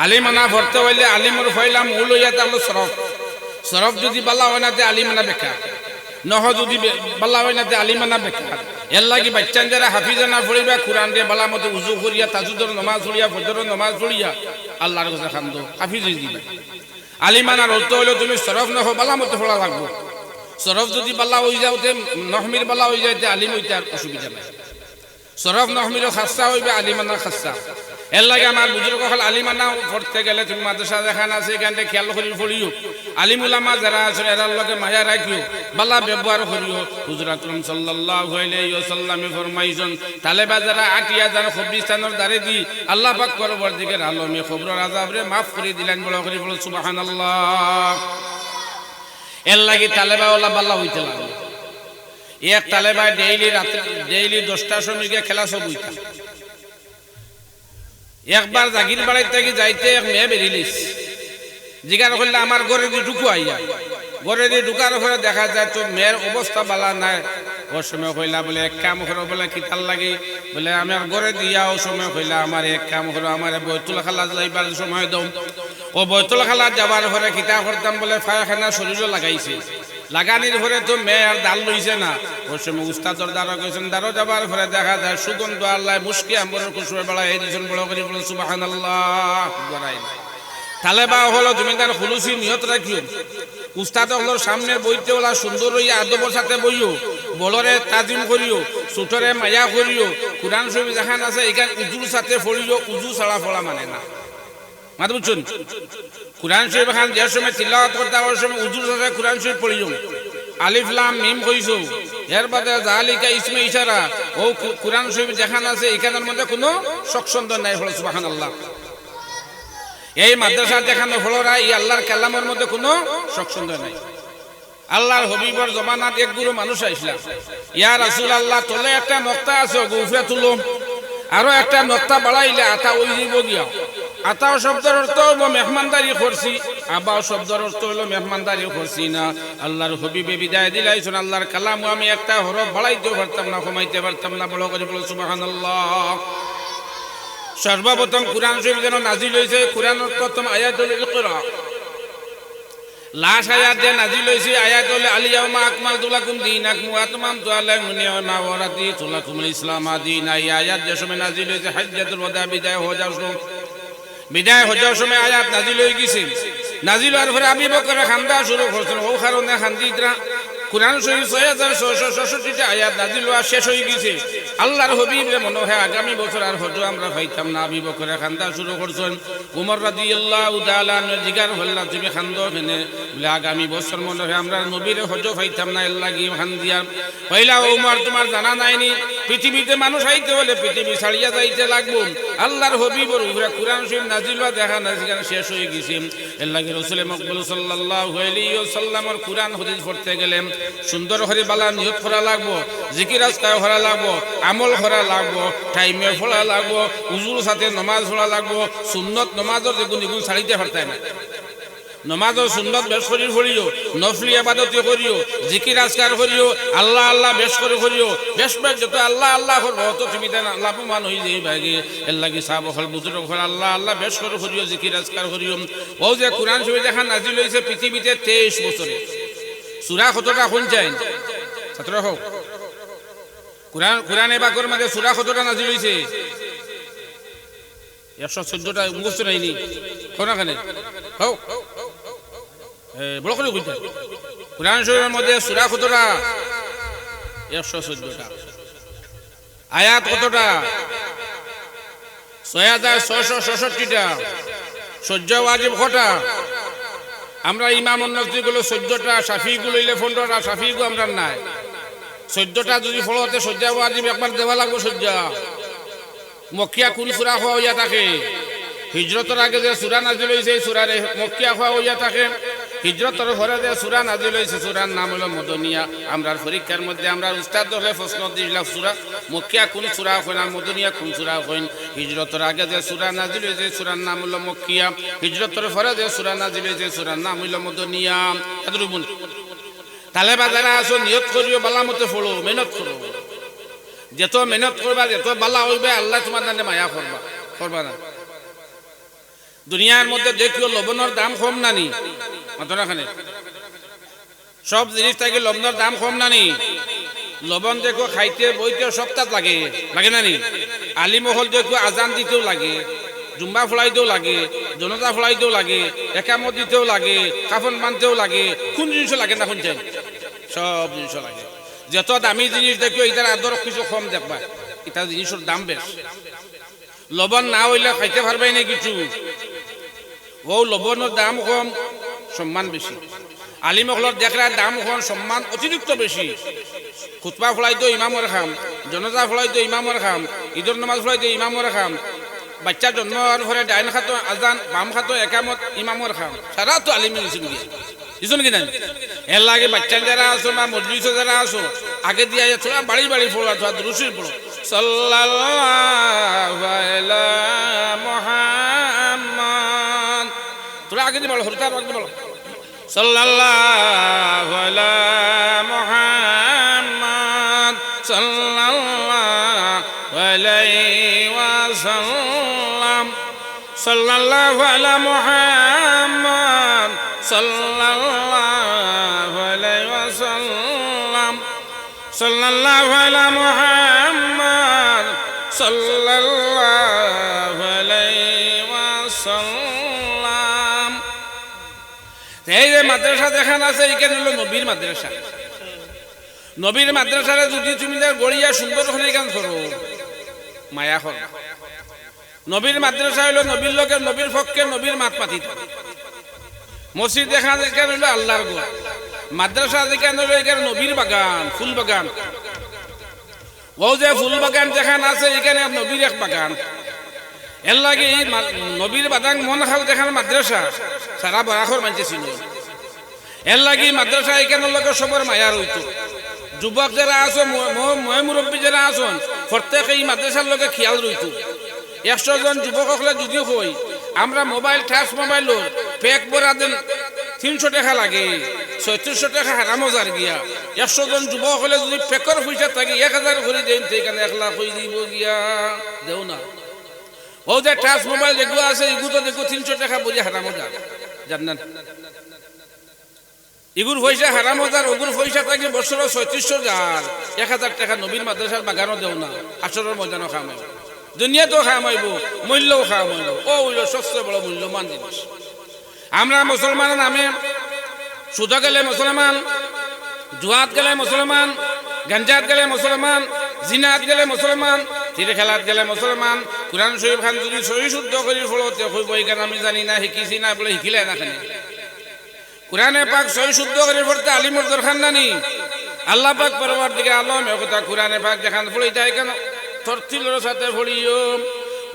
আলিমানা ভরতে হইলে আলিমর হইলাম মূল হইয়াতে আমরা সরফ। সরফ যদি বালা হয় না তে আলিমানা বেকার। নহ যদি বে- বালা হয় না তে আলিমানা বেকার। এর লাগি বাচ্চান যারা হাফিজানা পড়িবা, কোরআন দিয়ে বালা মতো উজু করিয়া, তাজুদর নমাজ পড়িয়া, ফজরের নমাজ পড়িয়া, আল্লাহর কাছে খান্দ হাফিজ দিবে। আলিমানার অর্থ হইলে তুমি সরফ নহ বালা মতো পড়া লাগবো। সরফ যদি বালা হয়ে যাওতে নহমির বালা হয়ে যাইতে আলিম হইতে আর অসুবিধা নাই। সরফ নহমির খাস্তা হইবে, আলিমানার খাস্তা এর লাগে আমার বুজুর্গ হল আলিমানা পড়তে গেলে তুমি মাদ্রাসা দেখান আছে এখান থেকে খেয়াল করি পড়িও আলিমুলামা যারা আছে এরার লগে মায়া রাখিও বালা ব্যবহার করিও হুজরাত সাল্লাল্লাহু আলাইহি ওয়াসাল্লামে ফরমাইছেন তালেবা যারা আটিয়া যারা খবরিস্তানের দারে দি আল্লাহ পাক পরবর্তীকার আলমে খবরের আযাবরে মাফ করে দিলেন বড় করে বলো, সুবহানাল্লাহ। এর লাগে তালেবা ওলা বাল্লা হইতে লাগল। এক তালেবায় ডেইলি রাত্রে ডেইলি দশটার সময় গিয়ে খেলা সব হইতাম একবার জাগির বাড়ির থেকে যাইতে এক মেয়ে বেরিলিস। জিজ্ঞাসা করলে, আমার ঘরে দিয়ে ঢুকু আইয়া। ঘরে দিয়ে ঢুকার পরে দেখা যায় তো মেয়ের অবস্থা বালা নাই। ওর সময় কইলা, বলে, এক কাম করো। বলে কিতাল লাগে? বলে আমার ঘরে দিয়া ও সময় কইলা, আমার এক কাম করো, আমার বৈতুল খালা যাইবার সময় দম ও বৈতুল খালা যাবার পরে কিতা করতাম বলে ফায়াখানা শরীরও লাগাইছে। লাগানির পরে তো মেয়ে আর ডাল লইছে না। ওর সময় উস্তাদর দ্বারা গেছেন দ্বারা যাবার পরে দেখা যায় সুগন্ধ আল্লাহ মুশকি আম্বরের কুসুমে বেড়া এই দিয়েছেন বড় করে বলে সুবাহান আল্লাহ তাহলে বা হলো তুমি তার খুলুসি নিয়ত রাখিও। উস্তাদ হলো সামনে বইতে ওলা সুন্দর হইয়া আদবর সাথে বইও, বলরে তাজিম করিও সুটরে মায়া করিও, কোরআন শরীফ যেখান আছে এখান উজুর সাথে ফড়িও উজু ছাড়া ফলা মানে না। মাতে বুঝছেন কোরআন শরীফ খান যে সময় তিলাওয়াত করতে ওই সময় উজুর সাথে কোরআন শরীফ পড়িও আলিফ, লাম, মিম কইছো এর বাদে জালিকা ইসমে ইশারা। ও কোরআন শরীফ যেখান আছে, এখানের মধ্যে কোনো শকসন্দ নাই হলো সুবহানাল্লাহ। এই মাদ্রাসা যেখানে ফলরা এই আল্লাহর কালামের মধ্যে কোনো শকসন্দ নাই। আল্লাহর হবিবর জমানাত এক গুরু মানুষ আইসলাম ইয়া রাসূল আল্লাহ তলে একটা নক্তা আছে গুফে তুলো আরও একটা নক্তা বাড়াইলে আতা ওই দিব গিয়া। আতাও শব্দের অর্থ হইল মেহমানদারি করছি। আবাও শব্দের অর্থ হইল মেহমানদারি করছি না। আল্লাহর হবিবে বিদায় দিলাইছেন, আল্লাহর কালাম আমি একটা হরফ বাড়াইতে পারতাম না কমাইতে পারতাম না, বড় করে বলো সুবহানাল্লাহ। সর্বপ্রথম কোরআন শরীফ যেন নাজিল হয়েছে, কোরআনের প্রথম আয়াত হল ইকরা। লাশ আয়াত যে নাজিল হয়েছে আয়াত হল আলিয়াউমা আকমাল তুলাকুম দীনাকুম ওয়া আতমামতু আলাইকুম নি'মা ওয়া রাদিতু লাকুমুল ইসলাম দীনা এই আয়াত যে সময় নাজিল হয়েছে, হজ্জাতুল ওয়াদা বিদায় হওয়ার সময় বিদায় হজার সময় আয়াত নাজিল হয়ে গেছে নাজিল হওয়ার পরে আবি বকরে খান্দা শুরু করছিল ও কারণে খান্দিতরা কোরআন শরীফ ছয় হাজার ছয়শো ছষট্টিটা আয়াত নাজিল হওয়া শেষ হয়ে গেছে। আল্লাহর হবিব রে মনে হয় আগামী বছর আর হজ আমরা পাইতাম না। আবি বকরে খান্দা শুরু করছেন। উমর রাজি আল্লাহ উদালা জিগার হল্লা তুমি খান্দ ফেনে। বলে আগামী বছর মনে হয় আমরা নবীরে হজ পাইতাম না এল্লা গিয়ে খান্দিয়া পয়লা উমর, তোমার জানা নাইনি? পৃথিবীতে মানুষ আইতে হলে পৃথিবী ছাড়িয়া যাইতে লাগবো। আল্লাহর হবিবর উপরে কোরআন শরীফ নাজিল হওয়া দেখা না সেখানে শেষ হয়ে গেছে। এর লাগে রসুল মকবুল সাল্লাল্লাহু আলাইহি ওয়াসাল্লামের কোরআন হাদিস পড়তে গেলে সুন্দর করে বালা, নিয়ত করা লাগবো, জিকির আজকার করা লাগবো, আমল করা লাগবো, টাইমে পড়া লাগবো উজুর সাথে নমাজ পড়া লাগবো, সুন্নত নমাজের যে গুণ এগুণ ছাড়িতে পারতাই না নমাজও সুন্নত বেশ করি করিও নফলি আবাদত করিও জিকির আজকার করিও আল্লাহ আল্লাহ বেশ করে করিও বেশ বেশ যত আল্লাহ আল্লাহ করব তো তুমি লাভবান হয়ে যাই ভাগে এর লাগি সাহ হল বুজুর্গ হল, আল্লাহ আল্লাহ বেশ করে করিও জিকির আজকার করিও ও যে কোরআন শরীফ দেখা নাজিল হয়েছে পৃথিবীতে তেইশ বছরে সুরা কতটা শুনছেন ছাত্র হোক কোরআন কোরআন এবাকর মাঝে সুরা কতটা নাজিল হয়েছে একশো চোদ্দটা মুখস্থ নাইনি। কোনখানে হোক এ, বড় করে বুঝতে। কোরআন শরীফের মধ্যে সুরা কতটা একশো চোদ্দটা। আয়াত কতটা? ছয় হাজার ছয়শো ছষট্টিটা সহ্য ওয়াজিব কটা? আমরা ইমামগুলো চোদ্দটা সাফিগুলো ইলে পনেরোটা সাফিগু আমরা নাই। চোদ্দটা যদি ফলতে সজ্জা একবার দেওয়া লাগবো সজ্জা মকিয়া কোন সুরা হওয়া থাকে? হিজরতের আগে যে সুরা নাজিল হয়েছে এই সুরারে মক্কিয়া হওয়া হইয়া থাকে। হিজরতের ঘরে যে সুরা নাজিল হয়েছে সুরার নাম হলো মদনিয়া। আমরা পরীক্ষার মধ্যে আমরা উস্তাদ ধরে প্রশ্ন দিলাম সুরা। মক্কিয়া কোন সুরা হয় না, মদনিয়া কোন সুরা হইন হিজরতের আগে যে সুরা নাজিল হয়েছে সুরার নাম হলো মক্কিয়া। হিজরতের ঘরে যে সুরা নাজিল হয়েছে সুরার নাম হইল মদনিয়া। বল তালে বাজারে আসো নিয়ত করিও, বালা মতে ফলো মেহনত করো। যত মেহনত করবা, যত বালা হইবে, আল্লাহ তোমার দানে মায়া করবা। করবা না। দুনিয়ার মধ্যে দেখিও লবণের দাম কম নানি মাতনাখানে সব জিনিস থাকে লবণের দাম কম নানি লবণ দেখো খাইতে, বইতে সপ্তাহ লাগে। লাগে নানি আলিমহল দেখো আজান দিতেও লাগে, জুম্বা ফলাইতেও লাগে, জনতা ফলাইতেও লাগে, একামত দিতেও লাগে, কাফন বানতেও লাগে, কোন জিনিস লাগে না শুনছেন? সব জিনিস লাগে। যত দামি জিনিস দেখিও এটার আদর কিছু কম দেখবা। এটা জিনিসের দাম বেশ। লবণ না হইলে খাইতে পারবাই না কিছু। ও লবণের দাম কম সম্মান বেশি। আলিমকলর দেখলে দাম কম সম্মান অতিরিক্ত বেশি। খুতবা ফলাইতো ইমামর খাম জনতা ফলাইতো ইমামর খাম ঈদর নামাজ ফলাইতো ইমামর খাম। বাচ্চা জন্ম হওয়ার পরে ডাইন খাতো আজান, বাম খাতো একামত ইমামর খাম। সারা তো আলিমে গেছিল গিয়ে বুঝুন কি না এর লাগে বাচ্চা যারা আছো বা মজলিস যারা আছো। আগে দিয়ে থোড়া বাড়ি বাড়ি পড়ো থোড়া দুরুসি পড়ো সাল্লাল্লাহু আলা আগে বলো হরতা আগে বলো। সাল্লাল্লাহু আলা মুহাম্মদ সাল্লাল্লাহু আলাইহি ওয়াসাল্লাম। সাল্লাল্লাহু আলা মুহাম্মদ সাল্লাল্লাহু আলাইহি ওয়াসাল্লাম। সাল্লাল্লাহু আলা মুহাম্মদ সাল্লাল্লাহু আলাইহি ওয়াসাল্লাম। মাদ্রাসা দেখান আছে এখানে হলো নবীর মাদ্রাসা। নবীর মাদ্রাসারে যদি তুমি গড়িয়া সুন্দর করে গান করো মায়া কর নবীর মাদ্রাসা হইল নবীর লোকে নবীর পক্ষে নবীর মাত পাতিত। মসজিদ দেখা এখানে হইল আল্লাহর গোড় মাদ্রাসা যেখানে হইল এখানে নবীর বাগান, ফুল বাগান। ও যে ফুল বাগান যেখানে আছে এখানে নবীর এক বাগান। এর লাগে নবীর বাদাং মন খাল যেখানে মাদ্রাসা, সারা বরাখর মানছে ছিল। এর লাগে মাদ্রাসা এখানে লোকের সবার মায়া রইত। যুবক যারা আছো মই মুরব্বী যারা আছেন প্রত্যেক এই মাদ্রাসার লোকে খেয়াল রইত। একশো জন যুবক হলে যদি হই, আমরা মোবাইল টাচ মোবাইল পেক বরা দেন তিনশো টাকা লাগে, ছয়ত্রিশশো টাকা হারাম হাজার গিয়া। একশো জন যুবক হলে যদি পেকর পয়সা থাকে এক হাজার করে দেন সেখানে এক লাখ হয়ে দিব গিয়া। দেও না। ও যে টাচ মোবাইল যেগুলো আছে এগুলো দেখো তিনশো টাকা বুঝে হারাম হাজার জানেন ইগুর পয়সা হারাম হাজার, ওগুর পয়সা থাকে বছর ছয়ত্রিশশো হাজার এক হাজার টাকা নবীন মাদ্রাসার বাগানও দেও না আসরের ময়দানও খামাইব দুনিয়াতেও খামাইব মূল্যও খামাইব ও হইল সবচেয়ে বড় মূল্যবান জিনিস আমরা মুসলমানের নামে সুদা গেলে মুসলমান জুয়াত গেলে মুসলমান গঞ্জাত গেলে মুসলমান জিনাত গেলে মুসলমান তীরে খেলাত গেলে মুসলমান কোরআন শরীফ খান যদি সহি শুদ্ধ করি ফলতে হইব এখানে আমি জানি না, শিকিছি না বলে শিকিলে না খানি। কোরআনে পাক সহি শুদ্ধ করে পড়তে আলিমর দরকার নানি। আল্লাহ পাক পরবার দিকে আলম একথা কোরআনে পাক যেখান পড়ি যায় কেন? তরতিলের সাথে পড়িও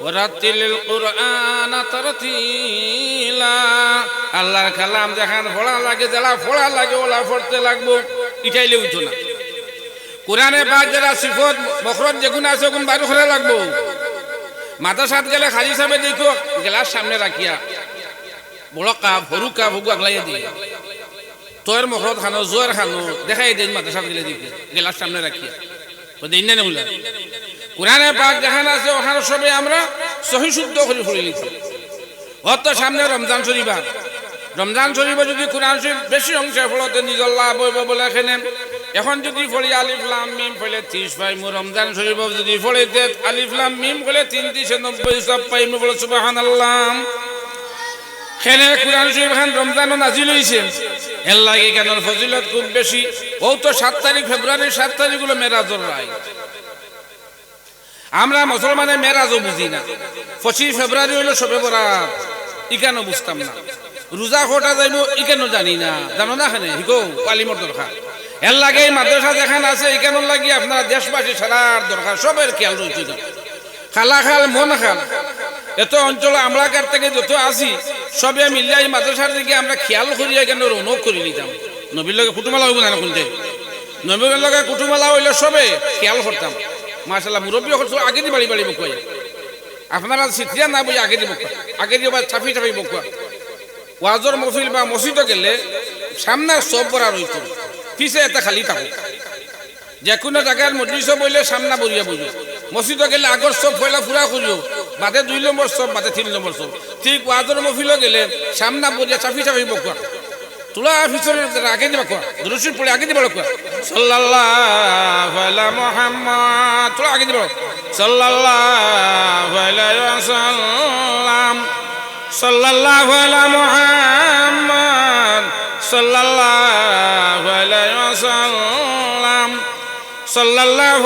ওরাতিল কোরআন তরতিলা। আল্লাহর কালাম যেখান পড়া লাগে যারা পড়া লাগে, ওলা পড়তে লাগবো। ইটাইলে উঠো না। কোরআনে পাক যারা সিফত, বখরত যেগুন আছে ওগুন বারো করে লাগবো। মাদ্রাসাত গেলে খালি সামনে দেখো গেলাস সামনে রাখিয়া। বড় কাপ সরু কাপ হুকু আগলাই দিয়ে তোর মুখত খানো জোয়ার খানো, দেখাই দিন মাদ্রাসাত গেলে দিকে গেলাস সামনে রাখিয়া তো দিন না বলে কোরআনে পাক যেখানে আছে ওখানে সবে আমরা সহি শুদ্ধ করে ফুলে লিখি। অত সামনে রমজান শরীফা রমজান শরীফে যদি কোরআন শরীফ বেশি অংশে ফলতে নিজর লাভ হইব বলে এখানে এখন যদি ফলি আলিফলাম মিম ফলে ত্রিশ পাইমু রমজান শরীফ যদি ফলে আলিফলাম মিম ফলে তিন ত্রিশে নব্বই সব পাইমু বলে সুবাহান আল্লাহ খেনে কোরআন শরীফ খান রমজানও নাজিল হইছে। এর লাগে কেন ফজিলত খুব বেশি? ও তো সাত তারিখ, ফেব্রুয়ারির সাত তারিখ হলো মেরাজর রায়। আমরা মুসলমানের মেরাজও বুঝি না। পঁচিশ ফেব্রুয়ারি হইল সবে বরাত। ইকানো বুঝতাম না? রোজা খোটা যাইব ইকানো জানি না। জানো না খানে হিকো পালিমর দরকার। এর লাগে মাদ্রাসা যেখান আছে ইকানোর লাগি আপনারা দেশবাসী সারার দরকার? সবের খেয়াল রয়েছে খালা খাল, মন খাল। এত অঞ্চল আমরা কার থেকে যত আসি, সবে মিলিয়ে এই মাদ্রাসার দিকে আমরা খেয়াল করিয়া কেন রৌনক করে নিতাম নবীর লগে কুটুমালা হইব না শুনতে নবীর লগে কুটুমালা হইলে সবে খেয়াল করতাম। মার্শাল্লাহ মুরব্বী হচ্ছে আগে দিয়ে বাড়ি বাড়ি বকুয়াই। আপনারা সিটিয়া না বই আগে বকুয়া? আগে দিয়ে বা ছাপি ছাপি বকুয়া। ওয়াজর মফিল বা মসজিদে গেলে সামনে সব বড়া রইত। পিছে এটা খালি থাকো যে কোনো জায়গার মজলিস বইলে সামনা বরিয়া বইল মসজিদে গেলে আগর সব ফয়লা ফুরা করিও বাদে দুই নম্বর সব বাদে তিন নম্বর সব ঠিক ওয়াজর মফিলে গেলে সামনা বলিয়া চাফি চাফি বকুয়া তোলা পিছনে আগে দিবা কোয়া দুরুশি পড়ে আগে দিবা কোয়া সাল্লাল্লাহু আলা মুহাম্মদ। তোলা আগে দিবা সাল্লাল্লাহু আলাইহি ওয়াসাল্লাম সাল্লাল্লাহু আলা মুহাম্মদ। সাল্লাল্লাহু আলাইহি ওয়াসাল্লাম সাল্লাল্লাহু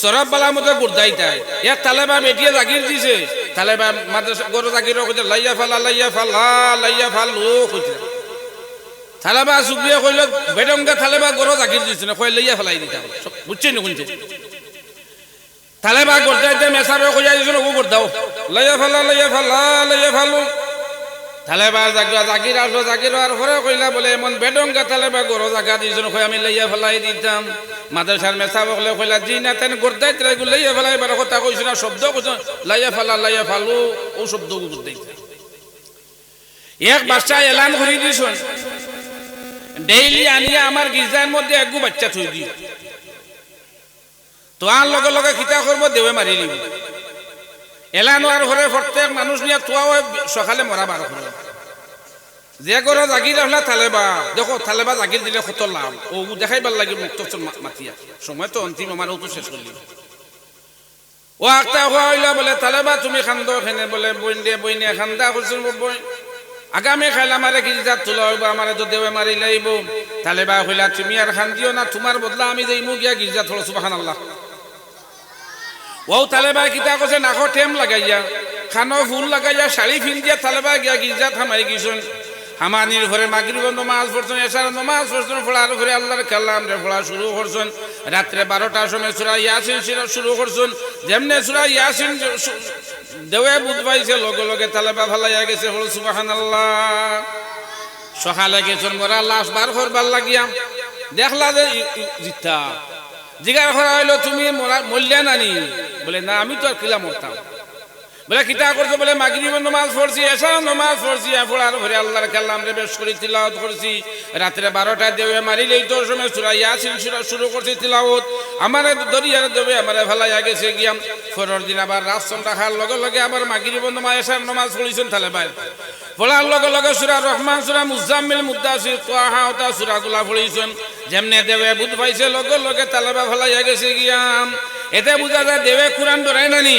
সরব বালা মতো গুর্দাই তাই। ইয়ার তালেবা মেটিয়ে জাগির দিছে। তালেবা মাদ্রাসা গরু জাগির কইতে লাইয়া ফালা লাইয়া ফালা, লাইয়া ফালু কইতে থালেবা সুবিয়ে কইল বেডঙ্গা থালেবা গরু জাগির দিছে না? কই লাইয়া ফালাই দিতাম বুঝছে নি কোনছে থালেবা গুর্দাইতে মেসাবে কইয়া দিছে না? ও গুর্দাও লাইয়া ফালা লাইয়া ফালা, লাইয়া ফালু। থালেবা জাগা জাগির আসো জাগির আর পরে কইলা বলে এমন বেডঙ্গা থালেবা গরু জাগা দিছে কই আমি লাইয়া ফালাই দিতাম মাদ্রাসার মেসা বকলে কইলা জি না তেন গোর্দাই তরে লাইয়া ফেলাই বার কথা কইছ না, শব্দ কইছ লাইয়া ফেলা লাইয়া ফালু, ও শব্দ গোর্দাই এক বাচ্চা এলান করে দিছন ডেইলি আনিয়া আমার গির্জার মধ্যে একগু বাচ্চা থই দিও। তো আর লগে লগে খিতা করব দেবে মারি নিব এলান আর ঘরে প্রত্যেক মানুষ নিয়ে তোয়া সকালে মরা বার করে যে গরো জাগির আসলা থালেবা, দেখো থালেবা জাগির দিলে কত লাভ? ও দেখাইবার লাগে মুক্ত মাতিয়া। সময় তো অন্তিম আমার তো শেষ করলি ও একটা হইলা বলে, থালেবা, তুমি খান্দ খেনে বলে, বইন দিয়ে বইনে খান্দা করছিল বই আগামী খাইলে মারে কি যা তোলা হইব আমার তো দেবে মারি লাইব থালেবা হইলা, তুমি আর খান্দিও না তোমার বদলা আমি যাইমু গিয়া গির্জা থলো আল্লাহ ও তালেবা কিতা কৈছে নাকো টেম লাগাইয়া। খানো ফুল লাগাইয়া শাড়ি ফিন্দিয়া তালেবা গিয়া গির্জা থামাই গিয়েছেন হামানির ঘরে মাগরিব নমাজ পড়ছেন এসার নমাজ পড়ছেন ফোড়ার ঘরে আল্লাহর কাল্লাম রে ফোড়া শুরু করছেন রাত্রে বারোটার সময় সুরা ইয়াসিন সিরা শুরু করছেন যেমনে সুরা ইয়াসিন দেওয়ে বুধ পাইছে লগে লগে তালেবা ফালাইয়া গেছে, হল সুবাহান আল্লাহ সকালে গেছেন মরা লাশ বার করবার লাগিয়া। দেখলা যে জিতা। জিগার করা হইল তুমি মরলে নানি বলে না আমি তো আর কিলা মরতাম বলে, কিতা করছ? বলে, মাগরিব নমাজ পড়ছি এসা নমাজ পড়ছি পড়ার ঘরে আল্লাহর কাল্লাম রে বেশ করে তিলাওয়াত করছি। রাত্রে বারোটা দেবে মারিলেই তো সময় সুরা ইয়াসিন সুরা শুরু করছি তিলাওয়াত। আমার দরিয়ার দেবে আমার ভালাই গেছে গিয়াম ফেরর দিন আবার রাষ্ট্র রাখার লগে লগে আবার মাগরিব নমাজ এসার নমাজ পড়িছেন তাহলে ভাই পড়ার লগে লগে সুরা রহমান, সুরা মুজাম্মিল মুদাসির তোয়াহা ওটা সুরাগুলা পড়িছেন। যেমনে দেবে বুধ পাইছে, লগে লগে তালেবা ভালাই গেছে গিয়াম এতে বুঝা যায় দেবে কোরআন ডরাই নানি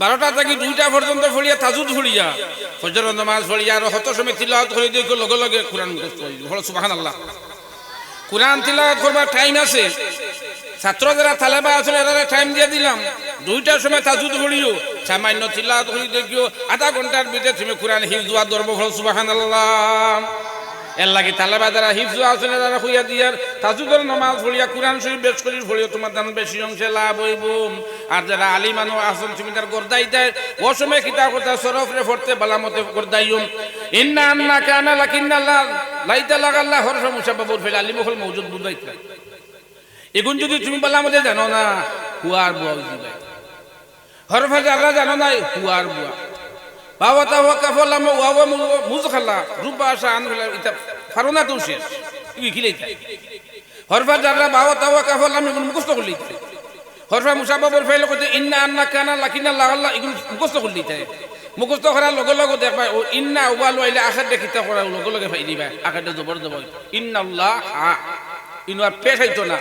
বারোটা থেকে দুইটা পর্যন্ত ফড়িয়া তাজুদ ফড়িয়া ফজর নমাজ ফড়িয়া আর হত সময় তিলাওয়াত করে দিয়ে লগে লগে কোরআন মুখস্থ সুবাহান আল্লাহ কোরআন তিলাওয়াত করবার টাইম আছে। ছাত্র যারা তালেবা আছে এরা টাইম দিয়ে দিলাম। দুইটার সময় তাজুদ ফড়িও সামান্য তিলাওয়াত করি দেখিও আধা ঘণ্টার ভিতরে তুমি কোরআন হিফ দোয়া ধরব হলো সুবাহান আল্লাহ এর লাগে তালেবা যারা হিফজ আছে যারা হইয়া দিয়ার তাজুদের নামাজ পড়িয়া কোরআন শরীফ বেশ করি পড়িয়া তোমার দান বেশি অংশে লাভ হইব। আর যারা আলী মানুষ আসন তুমি তার গর্দাই দেয়, ও সময় কিতা কথা সরফ রে ফরতে বালামতে গর্দাইম ইন্না আন্না কানা লাকিন্না লাইতা লাগাল্লাহ হরফ মুসাব্বাবুর ফেল আলী মহল মৌজুদ বুঝাইতা এখন যদি তুমি বালামতে জানো না, হুয়ার বুয়া বুঝিবাই হরফ যারা জানো না হুয়ার বুয়া। বাবা তা ওয়া কাফলা মা ওয়া মুজখালা রুবা শান ইতা ফারুনা তো শেষ। কি খিলাই হরফা যারা বাবা তা ওয়া কাফলা, আমি মুখস্থ করলি হরফা মুসাবাবর ফাইল কইতে, ইন্না আন্না কানা লাকিনা লাগাল্লা এগুলো মুখস্থ করলি তাই মুখস্থ করার লগে লগে দেখবা, ও ইন্না ওয়াল আইলে আখার দেখিতা করা লগে লগে ফাই দিবা আখার জবর দেব ইন্নাল্লাহ হা। ইনু পেশ আইতো না,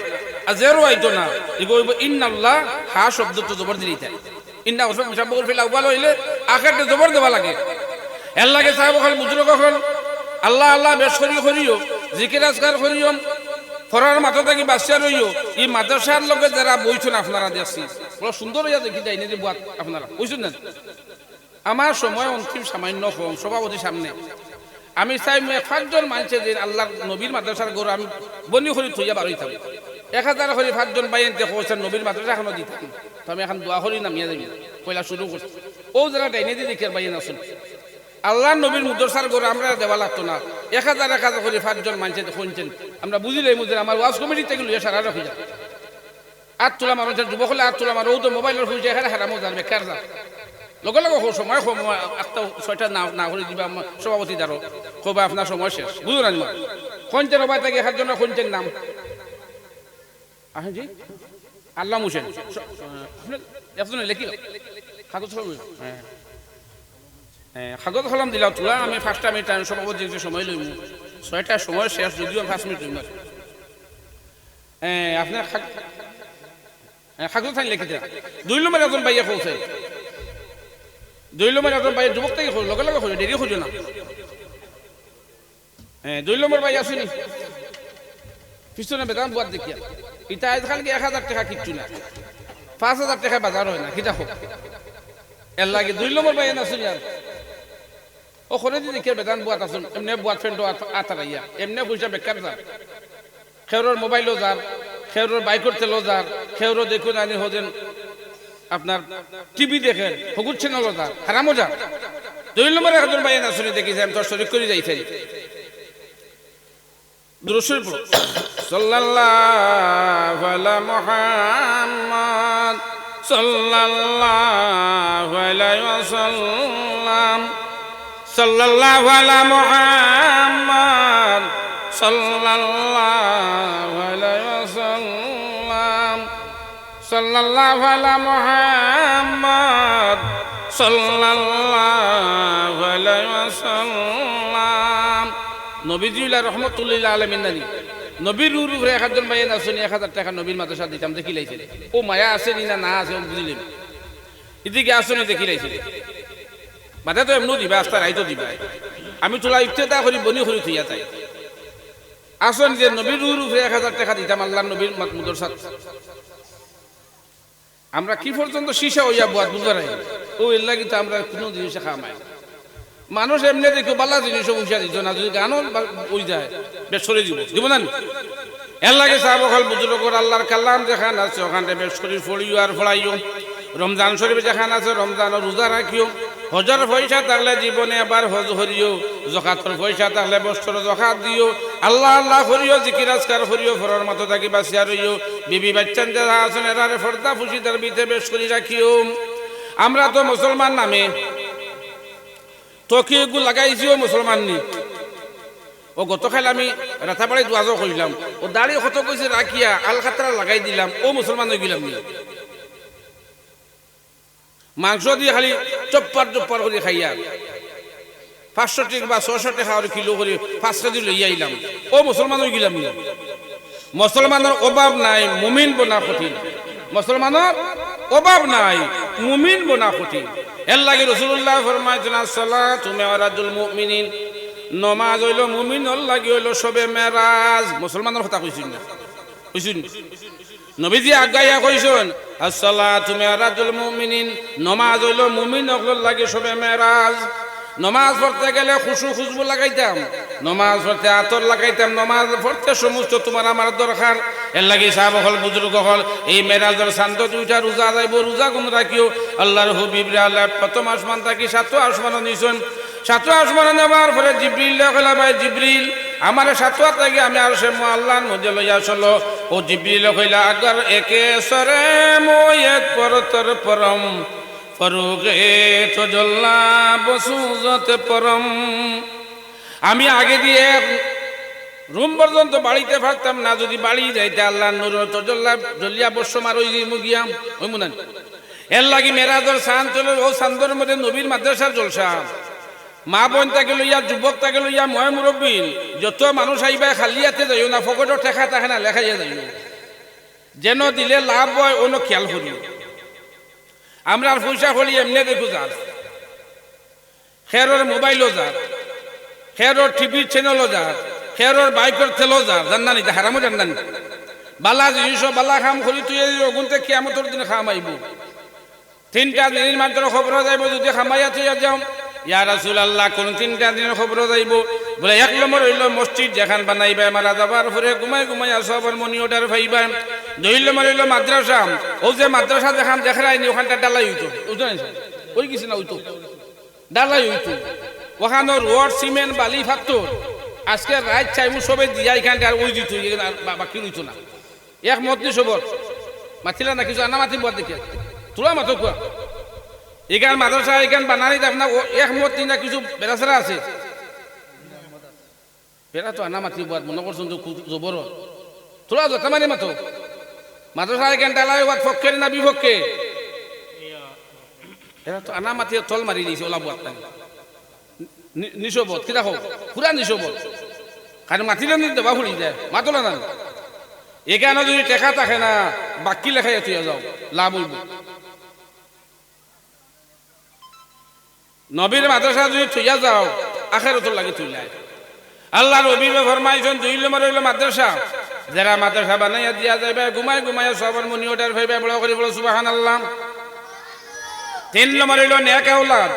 আর জেরো আইতো না। এগো ইন্নাল্লাহ হা শব্দ তো জবর দিলি তাই। ইন্না ওসব মুসাব্বর ফিল আউয়াল হইলে আখারটা জবর দেওয়া লাগে। এর লাগে সাহেব বুজুর্গ কখন? আল্লাহ আল্লাহ, বেশ করি করিও, জিকির আজকার করিও, ফরার মাথা থাকি বাচ্চা রইও। এই মাদ্রাসার লগে যারা বইছেন আপনারা দেখছি, বড় সুন্দর হইয়া দেখি যাই যে বুয়াত আপনারা। বুঝছেন না? আমার সময় অন্তিম সামান্য কম, সভাপতি সামনে। আমি চাই মই পাঁচজন মানুষে যে আল্লাহ নবীর মাদ্রাসার গরু আমি বনি করে থইয়া বারোই থাকি এক হাজার করে পাঁচজন বাইন দেখো নবীর মাদ্রাসা এখনও দি থাকি তো আমি এখন দোয়া করি নামিয়ে যাবি পয়লা শুরু করছি ও যারা ডাইনে দিয়ে দেখে বাইন আসুন আল্লাহ নবীর মুদরসার গরু আমরা দেওয়া লাগতো না। এক হাজার এক হাজার করে পাঁচজন মানুষে শুনছেন। আমরা বুঝিলে মুদের, আমার ওয়াজ কমিটি থেকে লইয়া সারা রাখি যা। আট তোলা মানুষের যুবক হলে আট তোলা মানুষ, ও তো মোবাইলের হয়ে যায় হেরা মো যার বেকার যা। লগে লগে সময় হোক একটা ছয়টা না না করে দিবা সভাপতি দ্বারো কবা আপনার সময় শেষ। বুঝুন না খঞ্চের রবাই থেকে একজন খঞ্চের নাম। আহেন জি। আল্লাহ একজন লেখি কাগজ হ্যাঁ। হ্যাঁ, কাগজ কলম দিলাম তোলা আমি ফার্স্ট আমি টাইম সভাপতি যে সময় লইম। ছয়টার সময় শেষ যদিও পাঁচ মিনিট লইম হ্যাঁ আপনার কাগজ থাকি লিখি দিয়া দুই নম্বর একজন বাইয়া কৌছে দুই নম্বর একজন বাইয়া যুবক থেকে খোঁজ লগে লগে খোঁজো দেরি খোঁজো না। হ্যাঁ দুই নম্বর বাই আসুনি পিছনে বেতন বুয়ার দেখিয়া। ইটা আজকাল কি এক হাজার টাকা কিচ্ছু না। পাঁচ হাজার টাকা বাজার হয় না কিটা হোক। এর লাগে দুই নম্বর বাই আসুনি আর ও খরে দি দেখিয়া বেতন বুয়াত আসুন এমনি বুয়াত ফ্রেন্ড আতারাইয়া এমনি পয়সা বেকার যার খেউরোর মোবাইলও যার খেউরোর বাইকের তেলও যার খেউরো দেখুন আনি হতেন আপনার টিভি দেখেন হকুর চ্যানেলও যার হারামও যার দুই নম্বর একজন ভাই আসুনি দেখি আমি তোর শরীর করে যাইতে দুরুসুর পড়ো সাল্লাল্লাহু আলা মুহাম্মদ, সাল্লাল্লাহু আলাইহি ওয়াসাল্লাম। সাল্লাল্লাহু আলা মুহাম্মদ, সাল্লাল্লাহু আলাইহি ওয়াসাল্লাম। সাল্লাল্লাহু আলা মুহাম্মদ, সাল্লাল্লাহু আলাইহি ওয়াসাল্লাম। নবীজিউল্লাহ রহমতুল্লাহ আলমিন নবীর রুর উপরে এক হাজার মাইয়া আসুন এক হাজার টাকা নবীর মাদ্রাসা দিতাম, দেখি লাইছে। ও মায়া আছে নি না না আছে বুঝলিম এদিকে আসুন দেখি লাইছে। বাদে তো এমনিও দিবা, আস্তা রাইতো দিবা। আমি তোলা ইফতেদা করি, বনি করি, থইয়া তাই আসুন যে নবীর রুর উপরে এক হাজার টাকা দিতাম আল্লাহ নবীর মুদরসা আমরা কি পর্যন্ত সীসা হইয়া বুয়া বুঝা নাই? ও এর লাগি তো আমরা কোনো জিনিস খামাই। মানুষ এমনি দেখো বালা জিনিস উঠা দিত না যদি গানও ওই যায়, বেশ সরে দিব। দিব না? এর লাগে সাহাব হল বুজুর্গর আল্লাহর কাল্লাম যেখান আছে, ওখানে বেশ শরীর ফড়িও আর ফড়াইও রমজান শরীফ যেখান আছে রমজান রোজা রাখিও। হজর পয়সা থাকলে জীবনে আবার হজ হরিও জকাতর পয়সা থাকলে বস্তর জকাত দিও। আল্লাহ আল্লাহ হরিও জিকির আজকার হরিও ফরর মতো থাকি বাসিয়া রইও। বিবি বাচ্চান যারা আছেন এরারে ফর্দা ফুসি তার বিতে বেশ করি রাখিও। আমরা তো মুসলমান নামে তকি এগুলো লাগাইছিও মুসলমান নি ও গতকাল আমি রাতাবাড়ি দুয়াজও করিলাম ও দাড়ি কত কইছে রাখিয়া আল খাতরা লাগাই দিলাম। ও মুসলমান হয়ে গেলাম নি। মাংস দিয়ে খালি চপ্পার চপ্পার করে খাইয়া পাঁচশো টাকা বা ছশো টাকা করে কিলো করে পাঁচ কেজি লইয়া আইলাম ও মুসলমান হয়ে গেলাম নি। মুসলমানের অভাব নাই, মুমিন বনা কঠিন। মুসলমানের অভাব নাই, মুমিন বনা কঠিন। এর লাগে রসুল্লাহ ফরমাইছেন সালাত তুমি আরাজুল মুমিনিন। নমাজ হইল মুমিন লাগি হইল সবে মেরাজ। মুসলমানের কথা কইছেন না? কইছেন নবীজি আগাইয়া কইছেন, আসসালাত তুমি আরাজুল মুমিনিন। নমাজ হইল মুমিন লাগি সবে মেরাজ। নমাজ পড়তে গেলে খুশু খুশবু লাগাইতাম। নমাজ পড়তে আতর লাগাইতাম। নমাজ পড়তে সমস্ত তোমার আমার দরকার। এর লাগি সাহাব হল, বুজুর্গ হল, এই মেরাজের শান্ত দুইটা রোজা যাইব রোজা গুণ রাখিও। আল্লাহর হুবিব আল্লাহ, প্রথম আসমান থাকি সাত আসমান নিছেন। সাত আসমান নেবার পরে জিব্রিল কইলা, ভাই জিব্রিল, আমার সাতুয়া থেকে, আমি আর সে আল্লাহর মধ্যে লইয়া চলো। ও জিব্রিল কইলা, আগর একে সরে, মই এক পরতর পরম। ফরুগে পরম। আমি আগে দিয়ে রুম পর্যন্ত বাড়িতে পারতাম না, যদি বাড়ি যাইতে আল্লাহ নুর তজল্লা জল্লিয়া বর্ষ মার ওই মুগিয়া ওই মুনান এর লাগি মেরাজর সান চলো, ও সান্দর মধ্যে নবীর মাদ্রাসার জলসা। মা বোন তাকে লইয়া, যুবক তাকে লইয়া ময় মুরব্বীন যত মানুষ আইবা খালিয়াতে যাইও না ফকটর ঠেকা থাকে না, লেখাইয়া যাইও। যেন দিলে লাভ হয়, অন্য খেয়াল করিও। আমরা আর পয়সা হলি এমনি দেখো যার। খেরোর মোবাইলও যার। খেরোর টিভির চ্যানেলও যার। খেরোর বাইকর তেলও যার। জান্নানি তা হারামো জান্নানি বালা জিনিস বালা খাম খুলি তুই গুনতে খেয়ামতর দিন খাম আইব তিনটা দিনের মাত্র খবর যাইব, যদি খামাইয়া তুই যাও। ইয়া রাসুল আল্লাহ কোন তিনটা দিনের খবর যাইব? বলে, এক নম্বর হইল মসজিদ, যেখান বানাইবা মারা যাবার পরে ঘুমাই ঘুমাই আসো আবার মনি ওটার ফাইবা দুই নম্বর হইল মাদ্রাসা। ও যে মাদ্রাসা দেখাম দেখাই নি ওখানটা ডালাই হইতো। পারছি ওই কিছু না হইতো ডালাই হইতো। ওখানে রোড, সিমেন্ট, বালি, ফাত্তর। আজকে রাত চাইমু সবে দিয়া এখানটা আর ওই দিত বাকি রইতো না। এক মত নি সবর। মাতিলা না কিছু, আনা মাতিম বাদ দেখে। তোলা মাতো কোয়া? এখান মাদ্রাসা, এখান বানানি আপনার এক মত না কিছু বেড়াছাড়া আছে। বেড়া তো আনা মাতি বাদ মনে করছেন তো জবর তোলা যত মানে মাতো। মাদ্রাসা এখান ডালাই বাদ পক্ষে না বিপক্ষে এরা তো আনা মাতি তল মারি দিয়েছে ওলা বুয়াত নিশবত কিরা হোক পুরা নিশবত কারণ মাতিলে নি দেবা ফুড়ি যায় মাতলা না এখানে যদি টেকা থাকে না, বাকি লেখাই তুই যাও, লাভ হইব। নবীর মাদ্রাসা যদি থইয়া যাও আখেরতর লাগে তুইলাই আল্লাহ রবি ফরমাইছেন, দুই নম্বর হইল মাদ্রাসা। যারা মাদ্রাসা বানাইয়া দিয়া যাইবে ঘুমাই ঘুমাই সবার মনি ওটার ভাইবে, বড় করে বলো সুবাহান আল্লাহ তিন নম্বর হইল নেক আওলাদ।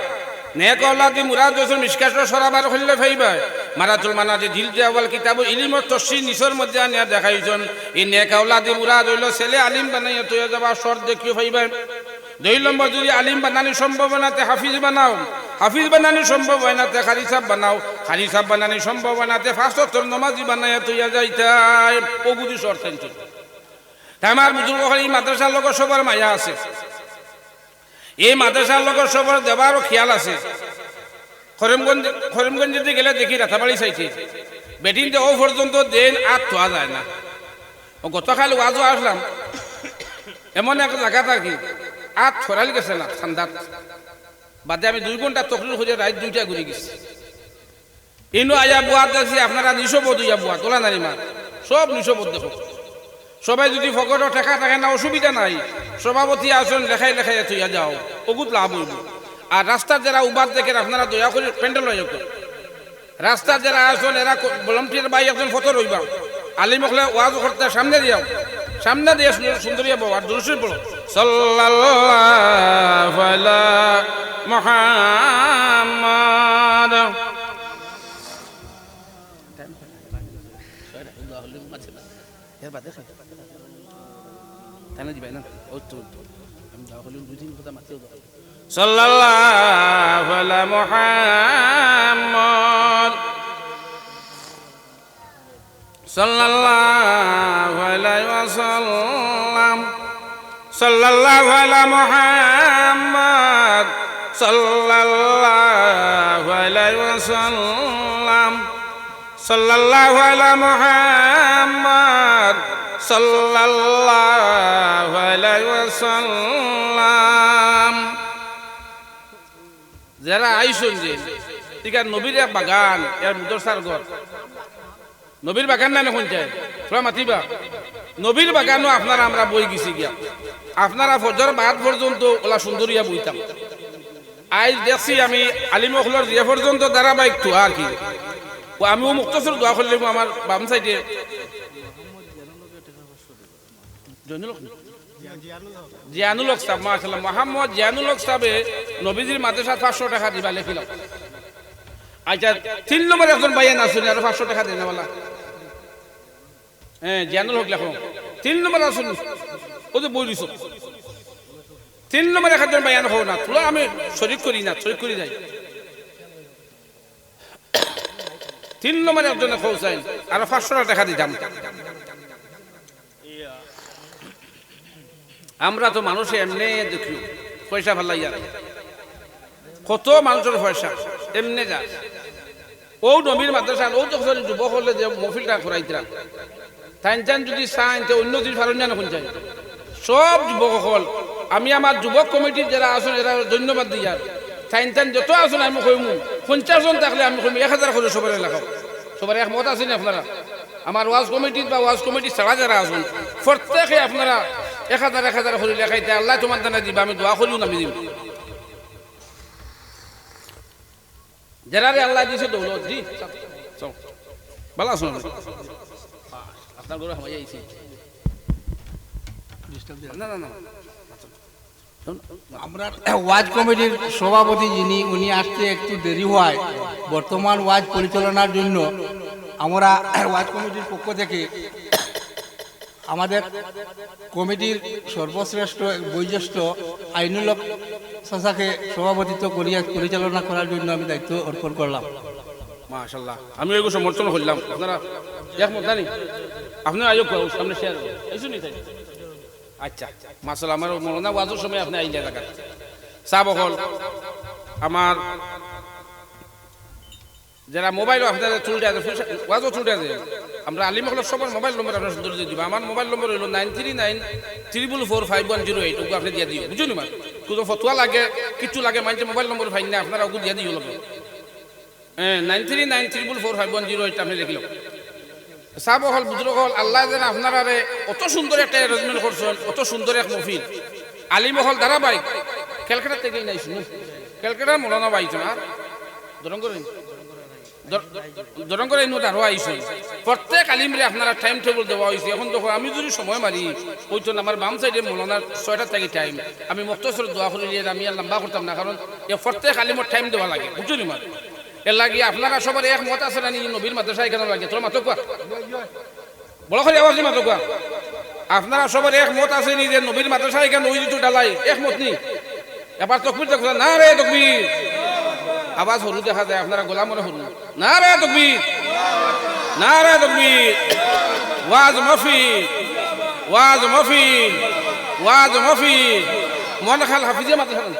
নেক আওলাদ মুরাদ হোসেন মিসকাশ সরাবার হইলে ফাইবা মারাতুল মানাতে দিল দেওয়াল কিতাব ইলিমর তসি নিচর মধ্যে আনিয়া দেখাইছেন। এই নেক আওলাদ মুরাদ হইল ছেলে আলিম বানাইয়া তৈয়া যাবা শর্ট দেখিও ফাইবা দুই নম্বর যদি আলিম বানানি সম্ভব নাতে হাফিজ বানাও। হাফিজ বানানি সম্ভব হয় নাতে খালি সাহ বানাও। খালি সাহ বানানি সম্ভব হয় নাতে ফার্স্ট নমাজি বানাইয়া তৈয়া যাইতাই। শর্ট সেন্টার আমার বুজুর্গ এই মাদ্রাসার লোক সবার মায়া আছে। এই মাদ্রাসার লোকের সবার দেবারও খেয়াল আছে। করিমগঞ্জ যদি গেলে দেখি রাতাবাড়ি চাইছে বেটিং ও পর্যন্ত দেন আর থোয়া যায় না। গতকাল ওয়াজও আসলাম। এমন এক জায়গা থাকি। আর ছড়াল গেছে না ঠান্ডাত। বাদে আমি দুই ঘণ্টা তকলির খুঁজে রাত দুইটা ঘুরে গেছি। ইনো আয়া বুয়া দেখছি আপনারা নিশোবোধ ইয়া বুয়া তোলা নারী মা। সব নিশোবোধ দেখো। সবাই যদি ফকটর ঠেকা থাকে না, অসুবিধা নাই। সভাপতি আসন, লেখাই লেখাই থইয়া যাও। বহুত লাভ হইব। আর রাস্তার যারা উবার দেখেন আপনারা দয়া করে প্যান্ডেল হয়ে যাও রাস্তার যারা আসন, এরা বলমটির বাই একজন ফটো রইবা আলিম ওয়াজ করতে, সামনে দিয়াও সামনে দিয়ে সুন্দরিয়া বাবু দুরুশি বলো সাল্লাল্লাহু আলা মুহাম্মাদ। সাল্লাল্লাহু আলা মুহাম্মদ। সাল্লাল্লাহু আলাইহি ওয়াসাল্লাম। সাল্লাল্লাহু আলা মুহাম্মদ সাল্লাল্লাহু আলাইহি ওয়াসাল্লাম। সাল্লাল্লাহু আলা মুহাম্মদ সাল্লাল্লাহু আলাইহি ওয়াসাল্লাম। যারা আইসুন যে ঠিক আছে নবীর বাগান, এর মুদরসার ঘর। নবীর বাগান নামে কোন চাই তোরা মাতিবা নবীর বাগানও আপনারা আমরা বই গেছি গিয়া। আপনারা ফজর বাদ পর্যন্ত ওলা সুন্দরিয়া বইতাম। আজ দেখছি আমি আলিমখলর যে পর্যন্ত ধারাবাহিক তো আর কি। আমিও মুক্তসর দোয়া করলে আমার বাম সাইডে। জিয়ানুল হক। সাহেব মাশাল্লাহ মোহাম্মদ জিয়ানুল হক সাহেবে নবীজির মাদ্রাসা পাঁচশো টাকা দিবা লেখিলাম। আচ্ছা তিন নম্বর একজন ভাইয়া না শুনি আরও পাঁচশো টাকা দেন বলা হ্যাঁ জিয়ানুল হক লেখো তিন নম্বর আসুন ও তো বই দিছ তিন নম্বর একজন ভাইয়া না হোক না তোলা আমি শরিক করি না, শরিক করি যাই তিন নম্বর একজন খোঁজাই আরও পাঁচশো টাকা দিতাম আমরা তো মানুষে এমনি দেখি, পয়সা ভালো লাগিয়া কত মানুষের পয়সা, এমনি যা। ও নবীর মাদ্রাসা ও যখন যুবক হলে যে মফিলটা করাইতরা। তাই যদি চান তো অন্য যদি ফারণ জান এখন চাই সব যুবক হল আমি আমার যুবক কমিটির যারা আসুন এরা ধন্যবাদ দিই আর তাই যত আসুন আমি কইমু, পঞ্চাশ থাকলে আমি কইমু, এক হাজার করে সবার এলাকা সবার একমত আছেন আপনারা? আমার ওয়াজ কমিটির বা ওয়াজ কমিটি ছাড়া যারা আসুন প্রত্যেকে আপনারা এক হাজার এক হাজার করে লেখাইতে আল্লাহ তোমার দানা দিবা, আমি দোয়া করিও নামি দিব যারা আল্লাহ দিছে, দৌলত জি ভালো আছো আপনার ঘরে হামাই আইছি। না না না। আমরা ওয়াজ কমিটির সভাপতি যিনি উনি আসতে একটু দেরি হওয়ায় বর্তমান ওয়াজ পরিচালনার জন্য আমরা ওয়াজ কমিটির পক্ষ থেকে আমাদের কমিটির সর্বশ্রেষ্ঠ বয়োজ্যেষ্ঠ আইনুলক চাচাকে সভাপতিত্ব করিয়া পরিচালনা করার জন্য আমি দায়িত্ব অর্পণ করলাম। মাশাল্লাহ আমি এগুলো সমর্থন করলাম। আপনারা একমত জানি আপনার আয়োগ সামনে শেয়ার এইসব নি তাই। আচ্ছা মাসাল আমার মরনা ওয়াজের সময় আপনি আইলে দেখা চা বকল আমার যারা মোবাইল আপনাদের চুলটা আছে ওয়াজও চুলটা আছে আমরা আলিম হলের সবার মোবাইল নম্বর আপনার সুন্দর দিয়ে দিব। আমার মোবাইল নম্বর হলো nine three nine triple four five one zero eight. ওগুলো আপনি দিয়ে দিও বুঝুন মা কোনো ফতুয়া লাগে কিছু লাগে মানছে মোবাইল নম্বর ফাইন না, আপনারা ওগুলো দিয়ে দিও। লাগে nine three nine triple four five one zero eight আপনি লিখিল সাব হল আল্লাহ যেন আপনারা অত সুন্দর একটা অ্যারেঞ্জমেন্ট করছেন অত সুন্দর এক মফিল। আলিম হল ধারাবাহিক ক্যালকাটা থেকেই নাই শুনুন ক্যালকাটা মৌলানা বাইছেন আর ধরন করেন ধরন করে ইনুত আরও আইসেন প্রত্যেক আলিমরে আপনারা টাইম টেবিল দেওয়া হয়েছে এখন দেখো আমি যদি সময় মারি ওইতো আমার বাম সাইডে মৌলানার ছয়টা থেকে টাইম আমি মক্তসর দোয়া করে নিয়ে আমি আর লম্বা করতাম না কারণ এ প্রত্যেক আলিমর টাইম দেওয়া লাগে। বুঝুন মার এর লাগি আপনারা সবার এক মত আছে না নবীর মাদ্রাসা এখানে লাগে। তোর মাতো কোয়া বড় করে আওয়াজ মাতো কোয়া আপনারা সবার এক মত আছে নি যে নবীর মাদ্রাসা এখানে ওই দুটো ডালাই এক মত নি? এবার তকবির দেখো। না রে তকবির। আওয়াজ হরু দেখা যায়, আপনারা গোলাম মনে হরু না রে তকবির। না রে তকবির। ওয়াজ মফিল ওয়াজ মফিল ওয়াজ মফিল মন খাল হাফিজিয়া মাদ্রাসা হ্যাঁ,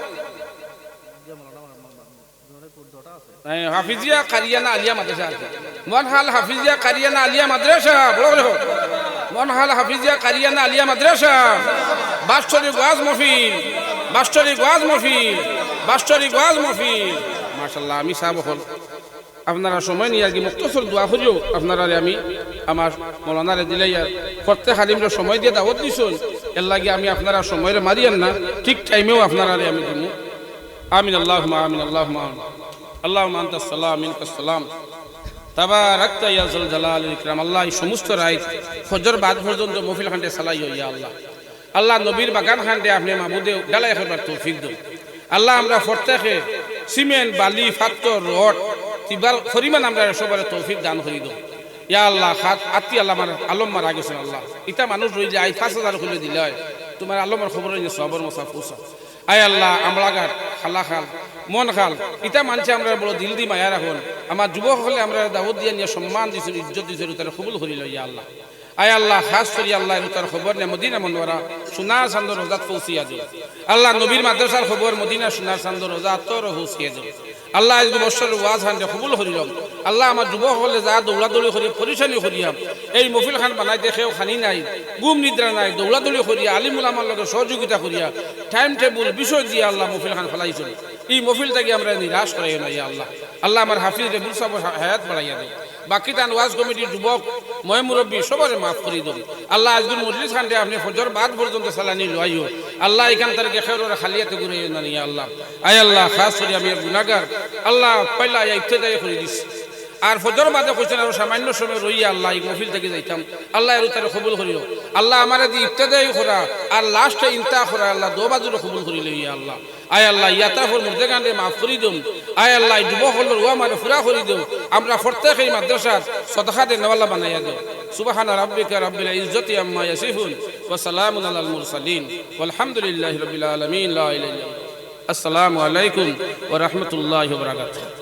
হাফিজিয়া কারিয়ানা আলিয়া মাদ্রাসা আছে। মনহাল হাফিজিয়া কারিয়ানা আলিয়া মাদ্রাসা বড় বড় হোক। মনহাল হাফিজিয়া কারিয়ানা আলিয়া মাদ্রাসা। বাস্তরিক ওয়াজ মফিল বাস্তরিক ওয়াজ মফিল বাস্তরিক ওয়াজ মফিল। মাশাল্লাহ আমি সাহেব হল। আপনারা সময় নিয়ে আর কি মুক্তসর দোয়া করিও আপনারা আমি আমার মৌলানারে দিলে ইয়ার প্রত্যেক হালিমরে সময় দিয়ে দাওয়াত দিছুন। এর লাগে আমি আপনারা সময়ের মারিয়ান না। ঠিক টাইমেও আপনারা আমি দিমু। আমিন আল্লাহ আমিন আল্লাহ আমিন। আল্লাহ মান্তাল্লাহ মিনকাল্লাম তাবারাকতা ইয়া জুল জালাল ইকরাম। আল্লাহ এই সমস্ত রাইত ফজর বাদ পর্যন্ত মফিল খান্ডে সালাই ইয়া আল্লাহ। আল্লাহ নবীর বাগান খান্ডে আপনি মাহবুদে ডালাই খাবার তৌফিক দিন। আল্লাহ আমরা ফরতাকে সিমেন্ট, বালি, ফাত্তর, রড, তিবার পরিমাণ আমরা সবার তৌফিক দান হই দিন। ইয়া আল্লাহ, হাত আত্মি আল্লাহ মার আলম মারা গেছেন আল্লাহ। ইটা মানুষ রই যে আই পাঁচ হাজার খুলে দিলে তোমার আলমের খবর হয়ে সবর মশা ফুসা আয় আল্লাহ, আমলাঘাট খালা খালাখাল মন খাল। ইটা মানছে আমরা বড় দিল দি মায়া রাখুন আমার যুবক হলে আমরা দাবত দিয়ে নিয়ে সম্মান দিছিল ইজ্জত দিছিল তার কবুল করিল ইয়া আল্লাহ। আয় আল্লাহ, খাস করি আল্লাহ তার খবর নে মদিনা মনোয়ারা সোনার চান্দ রোজাত পৌঁছিয়া দিও আল্লাহ নবীর মাদ্রাসার খবর মদিনা সোনার চান্দ রোজাত তোর হুসিয়ে দিও আল্লাহ আজকে বছর ওয়াজ হান্ডে কবুল করিলাম আল্লাহ আমার যুবক হলে যা দৌড়াদৌড়ি করি, পরিচালি করিয়াম এই মফিল খান বানাই দেখেও খানি নাই। গুম নিদ্রা নাই, দৌড়াদৌড়ি করিয়া আলিমুল আমার লগে সহযোগিতা করিয়া টাইম টেবুল, বিষয় দিয়ে আল্লাহ মফিল খান ফেলাইছিল এই মফিলটাকে আমরা নিরাশ করাই না আল্লাহ। আল্লাহ আমার হাফিজ রেবুল সাহেব হায়াত বাড়াইয়া দেয়। বাকি তান ওয়াজ কমিটির যুবক ময় মুরব্বী, সবারে মাফ করে দেব আল্লাহ আজগুল মজলিস খানটে আপনি ফজর বাদ পর্যন্ত সালানি লইও। আল্লাহ এখান তারিখে খেরোর খালিয়াতে ঘুরে না আল্লাহ। আয় আল্লাহ, খাস করে আমি গুনাগার আল্লাহ পয়লা ইফতেদায় করে দিস। আর ফজর বাদে কইছেন, আর সামান্য সময় রইয়া আল্লাহ মফিল থেকে যাইতাম। আল্লাহ এর তারে কবুল করিও। আল্লাহ আমার দি ইফতেদাই করা, আর লাস্টে ইনতা করা, আল্লাহ দো বাজুর কবুল করিল ইয়া আল্লাহ। আয় আল্লাহ ইয়াতা ফর মুর্দে গান্ডে মাফ করি দিম। আল্লাহ যুবক হল ও আমার ফুরা করি আমরা প্রত্যেক এই মাদ্রাসার সদখা দে নেওয়ালা বানাইয়া দিও সুবহান রাব্বিকা রাব্বিল ইজ্জতি আম্মা ইয়াসিফুন ওয়া সালামুন আলাল মুরসালিন। ওয়ালহামদুলিল্লাহি রাব্বিল আলামিন। লা ইলাহা আসসালামু আলাইকুম ওয়া রাহমাতুল্লাহি